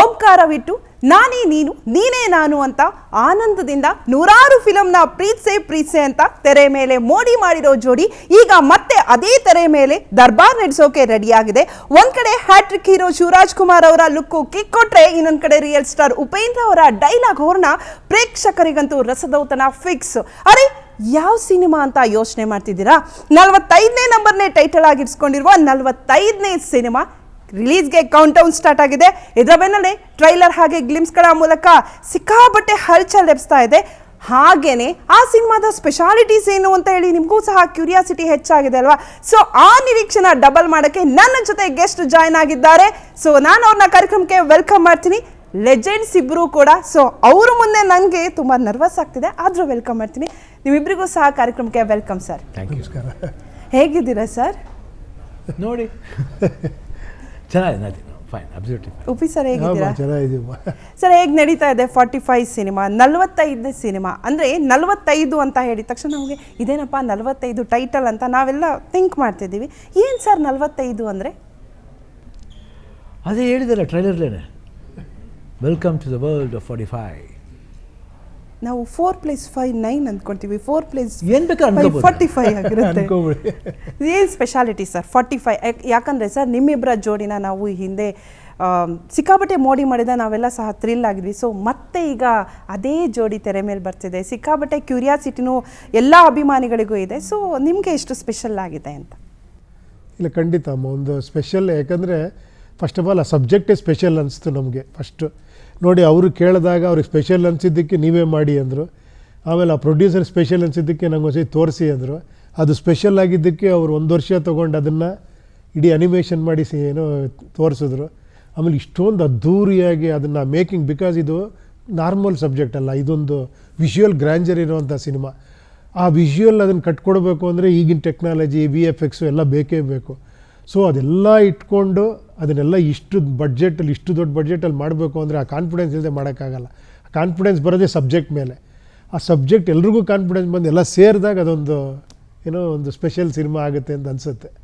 ಓಂಕಾರವಿಟ್ಟು, ನಾನೇ ನೀನು, ನೀನೇ ನಾನು ಅಂತ ಆನಂದದಿಂದ ನೂರಾರು ಫಿಲಂನ ಪ್ರೀತ್ಸೆ ಪ್ರೀತ್ಸೆ ಅಂತ ತೆರೆ ಮೇಲೆ ಮೋಡಿ ಮಾಡಿರೋ ಜೋಡಿ ಈಗ ಮತ್ತೆ ಅದೇ ತೆರೆ ಮೇಲೆ ದರ್ಬಾರ್ ನಡೆಸೋಕೆ ರೆಡಿಯಾಗಿದೆ. ಒಂದ್ ಕಡೆ ಹ್ಯಾಟ್ರಿಕ್ ಹೀರೋ ಶಿವರಾಜ್ ಕುಮಾರ್ ಅವರ ಲುಕ್ಕು ಕಿಕ್ ಕೊಟ್ರೆ ಇನ್ನೊಂದ್ ಕಡೆ ರಿಯಲ್ ಸ್ಟಾರ್ ಉಪೇಂದ್ರ ಅವರ ಡೈಲಾಗ್ ಹೋರ್ನ ಪ್ರೇಕ್ಷಕರಿಗಂತೂ ರಸದೌತಣ ಫಿಕ್ಸ್ ಅರೆ, ಯಾವ ಸಿನಿಮಾ ಅಂತ ಯೋಚನೆ ಮಾಡ್ತಿದ್ದೀರಾ? ನಲವತ್ತೈದನೇ ನಂಬರ್ನೇ ಟೈಟಲ್ ಆಗಿ ಇಟ್ಸ್ಕೊಂಡಿರುವ ನಲವತ್ತೈದನೇ ಸಿನಿಮಾ ರಿಲೀಸ್ಗೆ ಕೌಂಟೌನ್ ಡೌನ್ ಸ್ಟಾರ್ಟ್ ಆಗಿದೆ. ಇದರ ಬೆನ್ನಲ್ಲೇ ಟ್ರೈಲರ್ ಹಾಗೆ ಗ್ಲಿಮ್ಸ್ಗಳ ಮೂಲಕ ಸಿಕ್ಕಾಪಟ್ಟೆ ಹಲ್ಚಲ್ ಎಬ್ಸ್ತಾ ಇದೆ. ಹಾಗೇನೆ ಆ ಸಿನಿಮಾದ ಸ್ಪೆಷಾಲಿಟೀಸ್ ಏನು ಅಂತ ಹೇಳಿ ನಿಮಗೂ ಸಹ ಕ್ಯೂರಿಯಾಸಿಟಿ ಹೆಚ್ಚಾಗಿದೆ ಅಲ್ವಾ? ಸೊ ಆ ನಿರೀಕ್ಷೆನ ಡಬಲ್ ಮಾಡೋಕ್ಕೆ ನನ್ನ ಜೊತೆ ಗೆಸ್ಟ್ ಜಾಯ್ನ್ ಆಗಿದ್ದಾರೆ. ಸೊ ನಾನು ಅವ್ರನ್ನ ಕಾರ್ಯಕ್ರಮಕ್ಕೆ ವೆಲ್ಕಮ್ ಮಾಡ್ತೀನಿ. ಲೆಜೆಂಡ್ಸ್ ಇಬ್ಬರು ಕೂಡ. ಸೊ ಅವ್ರ ಮುಂದೆ ನನಗೆ ತುಂಬ ನರ್ವಸ್ ಆಗ್ತಿದೆ. ಆದರೂ ವೆಲ್ಕಮ್ ಮಾಡ್ತೀನಿ. ನಿಮ್ಮಿಬ್ಬರಿಗೂ ಸಹ ಕಾರ್ಯಕ್ರಮಕ್ಕೆ ವೆಲ್ಕಮ್ ಸರ್ ಥ್ಯಾಂಕ್ ಯು ನಮಸ್ಕಾರ. ಹೇಗಿದ್ದೀರಾ ಸರ್ ನೋಡಿ. ಚೆನ್ನಾಗಿದೆ ನದಿ ಫೈನ್ ಅಬ್ಸಲ್ಯೂಟ್ಲಿ ಉಪಿ ಸರ್ ಹೇಗಿದ್ದೀರಾ? ಹಾಂ ಚೆನ್ನಾಗಿದ್ದೀವಮ್ಮ ಸರ್ ಹೇಗೆ ನಡೀತಾ ಇದೆ ಫಾರ್ಟಿ ಫೈವ್ ಸಿನಿಮಾ ನಲವತ್ತೈದನೇ ಸಿನಿಮಾ ಅಂದರೆ ನಲವತ್ತೈದು ಅಂತ ಹೇಳಿದ ತಕ್ಷಣ ನಮಗೆ ಇದೇನಪ್ಪ ನಲವತ್ತೈದು ಟೈಟಲ್ ಅಂತ ನಾವೆಲ್ಲ ಥಿಂಕ್ ಮಾಡ್ತಿದ್ದೀವಿ. ಏನು ಸರ್ ನಲವತ್ತೈದು ಅಂದರೆ? ಅದೇ ಹೇಳಿದಲ್ಲ ಟ್ರೈಲರ್ಲೇನೆ welcome to the world of forty five ನಾವು ಫೋರ್ ಪ್ಲಸ್ ಫೈವ್ ನೈನ್ ಅಂದ್ಕೊಳ್ತೀವಿ. ಫೋರ್ ಪ್ಲಸ್ ಏನು ಬೇಕು. ಫಾರ್ಟಿ ಫೈವ್ ಆಗಿರುತ್ತೆ. ಏನು ಸ್ಪೆಷಾಲಿಟಿ ಸರ್ ಫಾರ್ಟಿ ಫೈವ್ ಯಾಕಂದರೆ ಸರ್ ನಿಮ್ಮಿಬ್ಬರ ಜೋಡಿನ ನಾವು ಹಿಂದೆ ಸಿಕ್ಕಾಬಟ್ಟೆ ಸಿಕ್ಕಾಪಟ್ಟೆ ಮೋಡಿ ಮಾಡಿದ ನಾವೆಲ್ಲ ಸಹ ಥ್ರಿಲ್ ಆಗಿದ್ವಿ. ಸೊ ಮತ್ತೆ ಈಗ ಅದೇ ಜೋಡಿ ತೆರೆ ಮೇಲೆ ಬರ್ತಿದೆ. ಸಿಕ್ಕಾಪಟ್ಟೆ ಕ್ಯೂರಿಯಾಸಿಟಿನೂ ಎಲ್ಲ ಅಭಿಮಾನಿಗಳಿಗೂ ಇದೆ. ಸೊ ನಿಮಗೆ ಎಷ್ಟು ಸ್ಪೆಷಲ್ ಆಗಿದೆ ಅಂತ? ಇಲ್ಲ ಖಂಡಿತ ಅಮ್ಮ ಒಂದು ಸ್ಪೆಷಲ್ ಯಾಕಂದರೆ ಫಸ್ಟ್ ಆಫ್ ಆಲ್ ಆ ಸಬ್ಜೆಕ್ಟೇ ಸ್ಪೆಷಲ್ ಅನಿಸ್ತು ನಮಗೆ ಫಸ್ಟು ನೋಡಿ ಅವರು ಕೇಳಿದಾಗ ಅವ್ರಿಗೆ ಸ್ಪೆಷಲ್ ಅನಿಸಿದ್ದಕ್ಕೆ ನೀವೇ ಮಾಡಿ ಅಂದರು. ಆಮೇಲೆ ಆ ಪ್ರೊಡ್ಯೂಸರ್ ಸ್ಪೆಷಲ್ ಅನಿಸಿದ್ದಕ್ಕೆ ನಂಗೆ ಒಂದ್ಸತಿ ತೋರಿಸಿ ಅಂದರು. ಅದು ಸ್ಪೆಷಲ್ ಆಗಿದ್ದಕ್ಕೆ ಅವರು ಒಂದು ವರ್ಷ ತೊಗೊಂಡು ಅದನ್ನು ಇಡೀ ಅನಿಮೇಷನ್ ಮಾಡಿ ಸಿ ಏನೋ ತೋರಿಸಿದ್ರು. ಆಮೇಲೆ ಇಷ್ಟೊಂದು ಅದ್ಧೂರಿಯಾಗಿ ಅದನ್ನು ಮೇಕಿಂಗ್ ಬಿಕಾಸ್ ಇದು ನಾರ್ಮಲ್ ಸಬ್ಜೆಕ್ಟ್ ಅಲ್ಲ, ಇದೊಂದು ವಿಷುವಲ್ ಗ್ರ್ಯಾಂಜರ್ ಇರುವಂಥ ಸಿನಿಮಾ ಆ ವಿಷುವಲ್ ಅದನ್ನು ಕಟ್ಕೊಡ್ಬೇಕು ಅಂದರೆ ಈಗಿನ ಟೆಕ್ನಾಲಜಿ ವಿ ಎಫ್ ಎಕ್ಸು ಎಲ್ಲ ಬೇಕೇ ಬೇಕು. ಸೊ ಅದೆಲ್ಲ ಇಟ್ಕೊಂಡು ಅದನ್ನೆಲ್ಲ ಇಷ್ಟು ಬಡ್ಜೆಟಲ್ಲಿ ಇಷ್ಟು ದೊಡ್ಡ ಬಡ್ಜೆಟಲ್ಲಿ ಮಾಡಬೇಕು ಅಂದರೆ ಆ ಕಾನ್ಫಿಡೆನ್ಸ್ ಇಲ್ಲದೆ ಮಾಡೋಕ್ಕಾಗಲ್ಲ. ಕಾನ್ಫಿಡೆನ್ಸ್ ಬರೋದೇ ಸಬ್ಜೆಕ್ಟ್ ಮೇಲೆ. ಆ ಸಬ್ಜೆಕ್ಟ್ ಎಲ್ರಿಗೂ ಕಾನ್ಫಿಡೆನ್ಸ್ ಬಂದು ಎಲ್ಲ ಸೇರಿದಾಗ ಅದೊಂದು, ಏನೋ ಒಂದು ಸ್ಪೆಷಲ್ ಸಿನಿಮಾ ಆಗುತ್ತೆ ಅಂತ ಅನಿಸುತ್ತೆ.